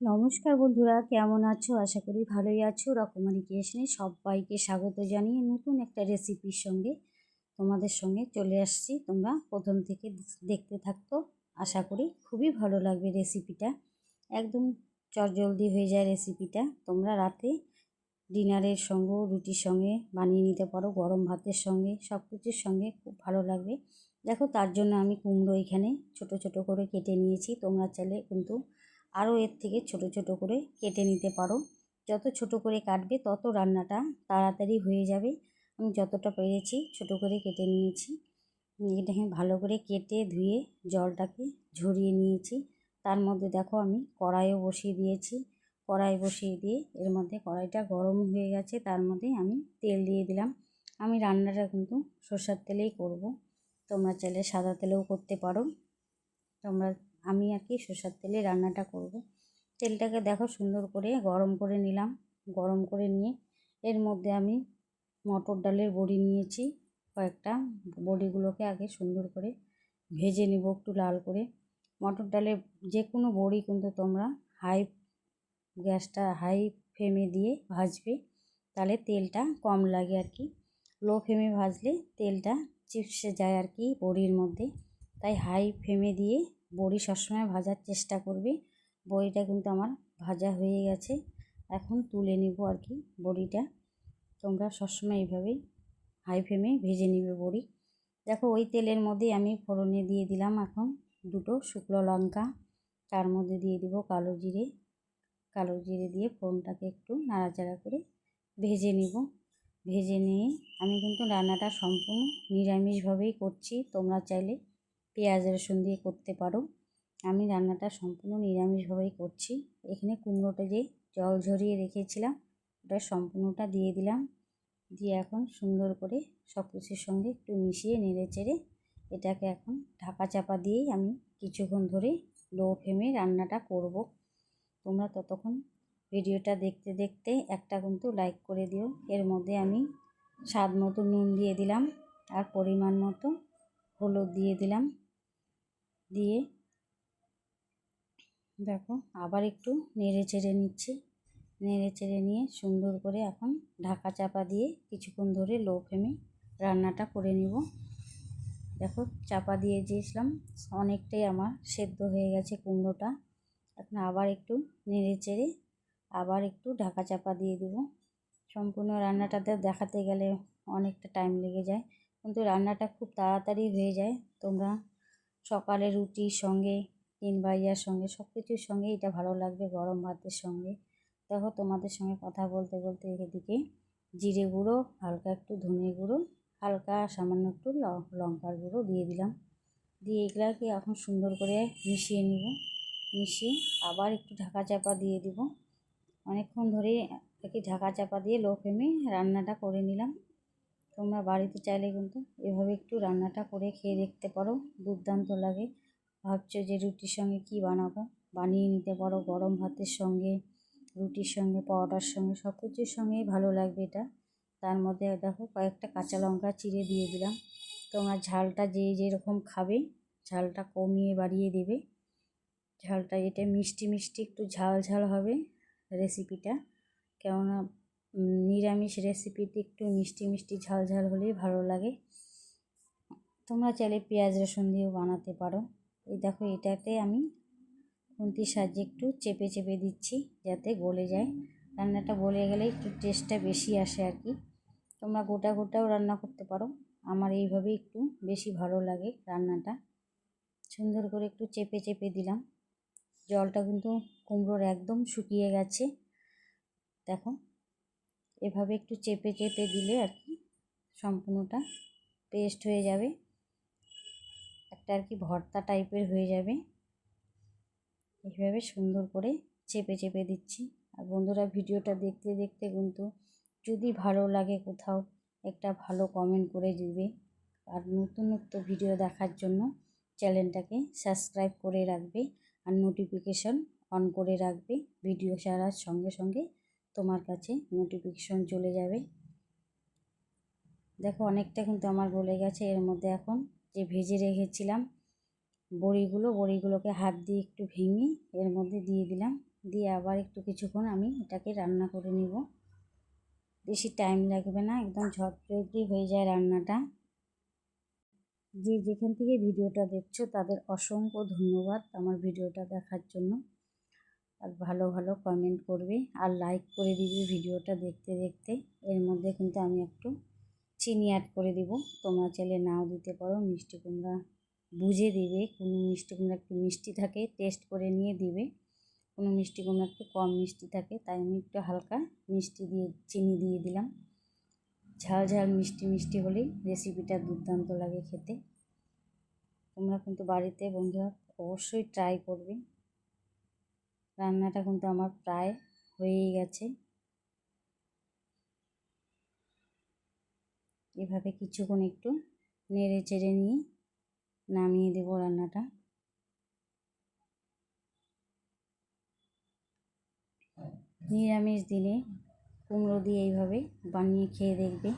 নমস্কার বন্ধুরা, কেমন আছো? আশা করি ভালোই আছো। রকমারি ক্রিয়েশনে সবাইকে স্বাগত জানিয়ে নতুন একটা রেসিপির সঙ্গে তোমাদের সঙ্গে চলে আসছি। তোমরা প্রথম থেকে দেখতে থাকতো আশা করি খুবই ভালো লাগবে রেসিপিটা। একদম চটজলদি হয়ে যায় রেসিপিটা। তোমরা রাতে ডিনারের সঙ্গে রুটির সঙ্গে বানিয়ে নিতে পারো, গরম ভাতের সঙ্গে সব কিছুর সঙ্গে খুব ভালো লাগবে। দেখো, তার জন্য আমি কুমড়ো এখানে ছোট ছোট করে কেটে নিয়েছি। তোমরা চাইলে কিন্তু আরও এর থেকে ছোট ছোট করে কেটে নিতে পারো। যত ছোট করে কাটবে তত রান্নাটা তাড়াতাড়ি হয়ে যাবে। আমি যতটা পেরেছি ছোট করে কেটে নিয়েছি। এটাকে ভালো করে কেটে ধুয়ে জলটাকে ঝরিয়ে নিয়েছি। তার মধ্যে দেখো আমি কড়াইও বসিয়ে দিয়েছি। কড়াই বসিয়ে দিয়ে এর মধ্যে কড়াইটা গরম হয়ে গেছে, তার মধ্যে আমি তেল দিয়ে দিলাম। আমি রান্নাটা কিন্তু সর্ষার তেলেই করব। তোমরা চাইলে সাদা তেলেও করতে পারো। তোমরা আমি আর কি সর্ষার তেলে রান্নাটা করব। তেলটাকে দেখো সুন্দর করে গরম করে নিলাম। গরম করে নিয়ে এর মধ্যে আমি মটর ডালের বড়ি নিয়েছি। কয়েকটা বড়িগুলোকে আগে সুন্দর করে ভেজে নিব একটু লাল করে। মটর ডালের যে কোনো বড়ি কিন্তু তোমরা হাই গ্যাসটা হাই ফ্লেমে দিয়ে ভাজবে, তাহলে তেলটা কম লাগে আর কি। লো ফ্লেমে ভাজলে তেলটা চিপসে যায় আর কি বড়ির মধ্যে। তাই হাই ফ্লেমে দিয়ে বড়ি সবসময় ভাজার চেষ্টা করবে। বড়িটা কিন্তু আমার ভাজা হয়ে গেছে। এখন তুলে নিব আর কি বড়িটা। তোমরা সবসময় এইভাবেই হাই ফ্লেমে ভেজে নিবে বড়ি। দেখো ওই তেলের মধ্যে আমি ফোড়নে দিয়ে দিলাম এখন দুটো শুকনো লঙ্কা। তার মধ্যে দিয়ে দিব কালো জিরে। কালো জিরে দিয়ে ফোড়নটাকে একটু নাড়াচাড়া করে ভেজে নিব। ভেজে নিয়ে আমি কিন্তু রান্নাটা সম্পূর্ণ নিরামিষভাবেই করছি। তোমরা চাইলে পেঁয়াজ রসুন দিয়ে করতে পারো। আমি রান্নাটা সম্পূর্ণ নিরামিষভাবেই করছি। এখানে কুমড়োটা যে জল ঝরিয়ে রেখেছিলাম, ওটা সম্পূর্ণটা দিয়ে দিলাম। দিয়ে এখন সুন্দর করে সব কিছুর সঙ্গে একটু মিশিয়ে নেড়ে চেড়ে এটাকে এখন ঢাকা চাপা দিয়েই আমি কিছুক্ষণ ধরে লো ফ্লেমে রান্নাটা করব। তোমরা ততক্ষণ ভিডিওটা দেখতে দেখতে একটা কিন্তু লাইক করে দিও। এর মধ্যে আমি স্বাদ মতো নুন দিয়ে দিলাম, আর পরিমাণ মতো হলুদ দিয়ে দিলাম। দিয়ে দেখো আবার একটু নেড়ে চেড়ে নিচ্ছি। নেড়ে চেড়ে নিয়ে সুন্দর করে এখন ঢাকা চাপা দিয়ে কিছুক্ষণ ধরে লো ফ্লেমে রান্নাটা করে নিব। দেখো চাপা দিয়ে দিয়েছিলাম, অনেকটাই আমার সেদ্ধ হয়ে গেছে কুমড়োটা। এখন আবার একটু নেড়ে চেড়ে আবার একটু ঢাকা চাপা দিয়ে দেবো। সম্পূর্ণ রান্নাটাতে দেখাতে গেলে অনেকটা টাইম লেগে যায়। কিন্তু রান্নাটা খুব তাড়াতাড়ি হয়ে যায়। তোমরা সকালে রুটির সঙ্গে, তিন ভাইয়ার সঙ্গে সব কিছুর সঙ্গে এটা ভালো লাগবে গরম ভাতের সঙ্গে। দেখো তোমাদের সঙ্গে কথা বলতে বলতে এদিকে জিরে গুঁড়ো, হালকা একটু ধনে গুঁড়ো, হালকা সামান্য একটু লঙ্কার গুঁড়ো দিয়ে দিলাম। দিয়ে এগুলাকে এখন সুন্দর করে মিশিয়ে নিব। মিশিয়ে আবার একটু ঢাকা চাপা দিয়ে দিব। অনেকক্ষণ ধরে একটি ঢাকা চাপা দিয়ে লো ফ্লেমে রান্নাটা করে নিলাম। তোমরা বাড়িতে চাইলে কিন্তু এভাবে একটু রান্নাটা করে খেয়ে দেখতে পারো। দুর্দান্ত লাগে। ভাবছ যে রুটির সঙ্গে কি বানাবো? বানিয়ে নিতে পারো গরম ভাতের সঙ্গে, রুটির সঙ্গে, পরোটার সঙ্গে সব কিছুর সঙ্গেই ভালো লাগবে এটা। তার মধ্যে দেখো কয়েকটা কাঁচা লঙ্কা চিড়ে দিয়ে দিলাম। তোমরা ঝালটা যে যেরকম খাবে, ঝালটা কমিয়ে বাড়িয়ে দেবে। ঝালটা, এটা মিষ্টি মিষ্টি একটু ঝাল ঝাল হবে রেসিপিটা। কেননা নিরামিষ রেসিপিতে একটু মিষ্টি মিষ্টি ঝাল ঝাল হলেই ভালো লাগে। তোমরা চাইলে পেঁয়াজ, রসুন দিয়েও বানাতে পারো। এই দেখো, এটাতে আমি খুন্তির সাহায্যে একটু চেপে চেপে দিচ্ছি যাতে গলে যায়। রান্নাটা গলে গেলে একটু টেস্টটা বেশি আসে আর কি। তোমরা গোটা গোটাও রান্না করতে পারো। আমার এইভাবে একটু বেশি ভালো লাগে রান্নাটা। সুন্দর করে একটু চেপে চেপে দিলাম। জলটা কিন্তু কুমড়োর একদম শুকিয়ে গেছে। দেখো এভাবে একটু চেপে চেপে দিলে আর কি সম্পূর্ণটা পেস্ট হয়ে যাবে। একটা আর কি ভর্তা টাইপের হয়ে যাবে। এইভাবে সুন্দর করে চেপে চেপে দিচ্ছি। আর বন্ধুরা ভিডিওটা দেখতে দেখতে কিন্তু যদি ভালো লাগে কোথাও একটা ভালো কমেন্ট করে দিবে। আর নতুন নতুন ভিডিও দেখার জন্য চ্যানেলটাকে সাবস্ক্রাইব করে রাখবে। আর নোটিফিকেশন অন করে রাখবে। ভিডিও ছাড়ার সঙ্গে সঙ্গে তোমার কাছে নোটিফিকেশন চলে যাবে। দেখো, অনেকটা কিন্তু আমার গলে গেছে। এর মধ্যে এখন যে ভেজে রেখেছিলাম বড়িগুলো, বড়িগুলোকে হাত দিয়ে একটু ভেঙে এর মধ্যে দিয়ে দিলাম। দিয়ে আবার একটু কিছুক্ষণ আমি এটাকে রান্না করে নিব। বেশি টাইম লাগবে না, একদম ঝটপটি হয়ে যায় রান্নাটা। যে যেখান থেকে ভিডিওটা দেখছ, তাদের অসংখ্য ধন্যবাদ আমার ভিডিওটা দেখার জন্য। আর ভালো ভালো কমেন্ট করবে আর লাইক করে দিবে ভিডিওটা দেখতে দেখতে। এর মধ্যে কিন্তু আমি একটু চিনি অ্যাড করে দিব। তোমরা চাইলে নাও দিতে পারো। মিষ্টি কুমড়া বুঝে দিবে। কোনো মিষ্টি কুমড়া একটু মিষ্টি থাকে টেস্ট করে নিয়ে দিবে। কোনো মিষ্টি কুমড়া একটু কম মিষ্টি থাকে, তাই আমি একটু হালকা মিষ্টি দিয়ে, চিনি দিয়ে দিলাম। ঝাল ঝাল, মিষ্টি মিষ্টি হলেই রেসিপিটা দুর্দান্ত লাগে খেতে। তোমরা কিন্তু বাড়িতে বন্ধুরা অবশ্যই ট্রাই করবে। রান্নাটা কিন্তু আমার প্রায় হয়েই গেছে। এভাবে কিছুক্ষণ একটু নেড়ে চেড়ে নিয়ে নামিয়ে দেব রান্নাটা। নিরামিষ দিনে কুমড়ো দিয়ে এইভাবে বানিয়ে খেয়ে দেখবে।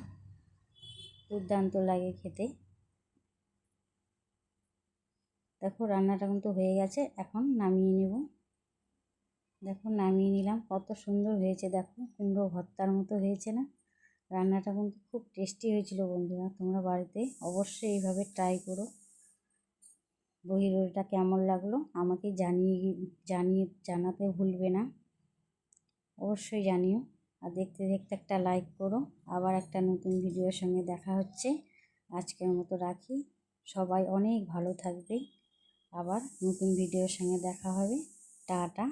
দুর্দান্ত লাগে খেতে। দেখো রান্নাটা কিন্তু হয়ে গেছে, এখন নামিয়ে নেব। দেখো নামিয়ে নিলাম। কত সুন্দর হয়েছে দেখো কুমড়ো ভর্তার মতো হয়েছে না? রান্নাটা কিন্তু খুব টেস্টি হয়েছিল বন্ধুরা, তোমরা বাড়িতে অবশ্যই এইভাবে ট্রাই করো। বহি রোলটা কেমন লাগল আমাকে জানিয়ে জানিয়ে, জানাতে ভুলবে না। অবশ্যই জানিও। আর দেখতে দেখতে একটা লাইক করো। আবার একটা নতুন ভিডিওর সঙ্গে দেখা হচ্ছে। আজকের মতো রাখি। সবাই অনেক ভালো থাকবে। আবার নতুন ভিডিওর সঙ্গে দেখা হবে। টাটা।